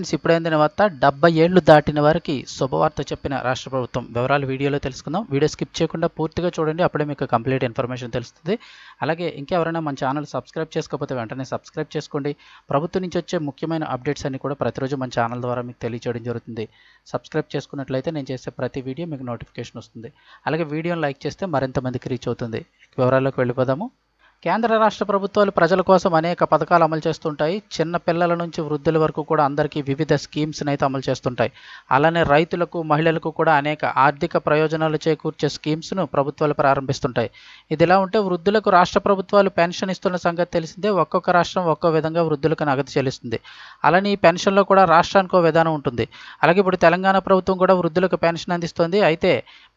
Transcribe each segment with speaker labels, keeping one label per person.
Speaker 1: Friends ఇప్పుడైందిన వార్త డెబ్బై ఏళ్ళు దాటిన వారికి శుభవార్త చెప్పిన రాష్ట్ర ప్రభుత్వం. వివరాలు వీడియోలో తెలుసుకుందాం. వీడియో స్కిప్ చేయకుండా పూర్తిగా చూడండి. అప్పుడే మీకు కంప్లీట్ ఇన్ఫర్మేషన్ తెలుస్తుంది. అలాగే ఇంకెవరైనా మన ఛానల్ సబ్స్క్రైబ్ చేసుకోకపోతే వెంటనే సబ్స్క్రైబ్ చేసుకోండి. ప్రభుత్వం నుంచి వచ్చే ముఖ్యమైన అప్డేట్స్ అన్ని కూడా ప్రతిరోజు మన ఛానల్ ద్వారా మీకు తెలియజేయడం జరుగుతుంది. సబ్స్క్రైబ్ చేసుకున్నట్లయితే నేను చేసే ప్రతి వీడియో మీకు నోటిఫికేషన్ వస్తుంది. అలాగే వీడియోని లైక్ చేస్తే మరింత మందికి రీచ్ అవుతుంది. వివరాల్లోకి వెళ్ళిపోదాము. కేంద్ర రాష్ట్ర ప్రభుత్వాలు ప్రజల కోసం అనేక పథకాలు అమలు చేస్తుంటాయి. చిన్న పిల్లల నుంచి వృద్ధుల వరకు కూడా అందరికీ వివిధ స్కీమ్స్ని అయితే అమలు చేస్తుంటాయి. అలానే రైతులకు మహిళలకు కూడా అనేక ఆర్థిక ప్రయోజనాలు చేకూర్చే స్కీమ్స్ను ప్రభుత్వాలు ప్రారంభిస్తుంటాయి. ఇదిలా ఉంటే వృద్ధులకు రాష్ట్ర ప్రభుత్వాలు పెన్షన్ ఇస్తున్న సంగతి తెలిసిందే. ఒక్కొక్క రాష్ట్రం ఒక్కో విధంగా వృద్ధులకు నగదు చెల్లిస్తుంది. అలానే ఈ పెన్షన్లో కూడా రాష్ట్రానికి విధానం ఉంటుంది. అలాగే ఇప్పుడు తెలంగాణ ప్రభుత్వం కూడా వృద్ధులకు పెన్షన్ అందిస్తుంది. అయితే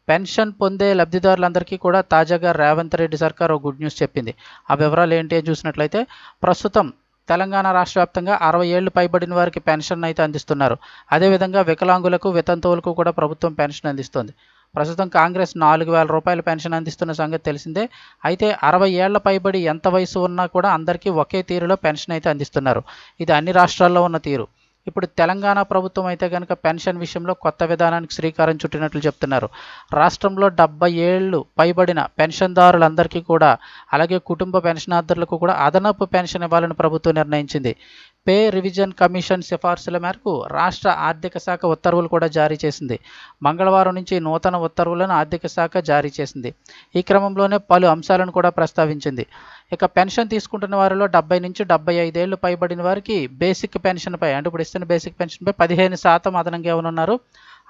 Speaker 1: పెన్షన్ పొందే లబ్ధిదారులందరికీ కూడా తాజాగా రేవంత్ రెడ్డి సర్కార్ ఒక గుడ్ న్యూస్ చెప్పింది. ఆ వివరాలు ఏంటి అని చూసినట్లయితే ప్రస్తుతం తెలంగాణ రాష్ట్ర వ్యాప్తంగా అరవై ఏళ్ళు పైబడిన వారికి పెన్షన్ అయితే అందిస్తున్నారు. అదేవిధంగా వికలాంగులకు వితంతువులకు కూడా ప్రభుత్వం పెన్షన్ అందిస్తుంది. ప్రస్తుతం కాంగ్రెస్ నాలుగు వేల రూపాయల పెన్షన్ అందిస్తున్న సంగతి తెలిసిందే. అయితే అరవై ఏళ్ళ పైబడి ఎంత వయసు ఉన్నా కూడా అందరికీ ఒకే తీరులో పెన్షన్ అయితే అందిస్తున్నారు. ఇది అన్ని రాష్ట్రాల్లో ఉన్న తీరు. ఇప్పుడు తెలంగాణ ప్రభుత్వం అయితే కనుక పెన్షన్ విషయంలో కొత్త విధానానికి శ్రీకారం చుట్టినట్లు చెప్తున్నారు. రాష్ట్రంలో డెబ్బై ఏళ్ళు పైబడిన పెన్షన్దారులందరికీ కూడా అలాగే కుటుంబ పెన్షనార్థులకు కూడా అదనపు పెన్షన్ ఇవ్వాలని ప్రభుత్వం నిర్ణయించింది. పే రివిజన్ కమిషన్ సిఫార్సుల మేరకు రాష్ట్ర ఆర్థిక శాఖ ఉత్తర్వులు కూడా జారీ చేసింది. మంగళవారం నుంచి నూతన ఉత్తర్వులను ఆర్థిక శాఖ జారీ చేసింది. ఈ క్రమంలోనే పలు అంశాలను కూడా ప్రస్తావించింది. ఇక పెన్షన్ తీసుకుంటున్న వారిలో డెబ్బై నుంచి డెబ్బై ఐదేళ్ళు పైబడిన వారికి బేసిక్ పెన్షన్పై అంటే ఇప్పుడు ఇస్తున్న బేసిక్ పెన్షన్పై పదిహేను శాతం అదనంగా ఇవ్వనున్నారు.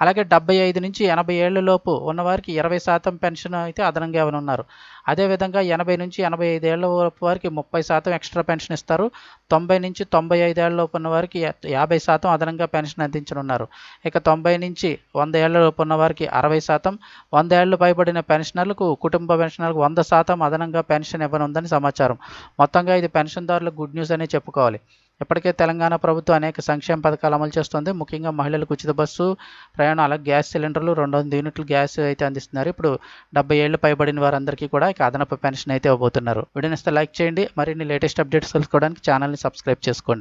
Speaker 1: అలాగే డెబ్బై ఐదు నుంచి ఎనభై ఏళ్ళ లోపు ఉన్నవారికి ఇరవై శాతం పెన్షన్ అయితే అదనంగా ఇవ్వనున్నారు. అదేవిధంగా ఎనభై నుంచి ఎనభై ఐదేళ్ళ లోపు వారికి ముప్పై శాతం ఎక్స్ట్రా పెన్షన్ ఇస్తారు. తొంభై నుంచి తొంభై ఐదేళ్ళ లోపు ఉన్న వారికి యాభై శాతం అదనంగా పెన్షన్ అందించనున్నారు. ఇక తొంభై నుంచి వంద ఏళ్ళ లోపు ఉన్న వారికి అరవై శాతం వంద ఏళ్ళు పైబడిన పెన్షనర్లకు కుటుంబ పెన్షనర్లకు వంద శాతం అదనంగా పెన్షన్ ఇవ్వనుందని సమాచారం. మొత్తంగా ఇది పెన్షన్దారులకు గుడ్ న్యూస్ అనే చెప్పుకోవాలి. ఇప్పటికే తెలంగాణ ప్రభుత్వం అనేక సంక్షేమ పథకాలు అమలు చేస్తుంది. ముఖ్యంగా మహిళలకు ఉచిత బస్సు ప్రయాణం అలాగే గ్యాస్ సిలిండర్లు రెండు వందల యూనిట్లు గ్యాస్ అయితే అందిస్తున్నారు. ఇప్పుడు డెబ్బై ఏళ్ళు పైబడిన వారందరికీ కూడా ఇక అదనపు పెన్షన్ అయితే ఇవ్వబోతున్నారు. వీడియోని లైక్ చేయండి. మరిన్ని లేటెస్ట్ అప్డేట్స్ తెలుసుకోవడానికి ఛానల్ని సబ్స్క్రైబ్ చేసుకోండి.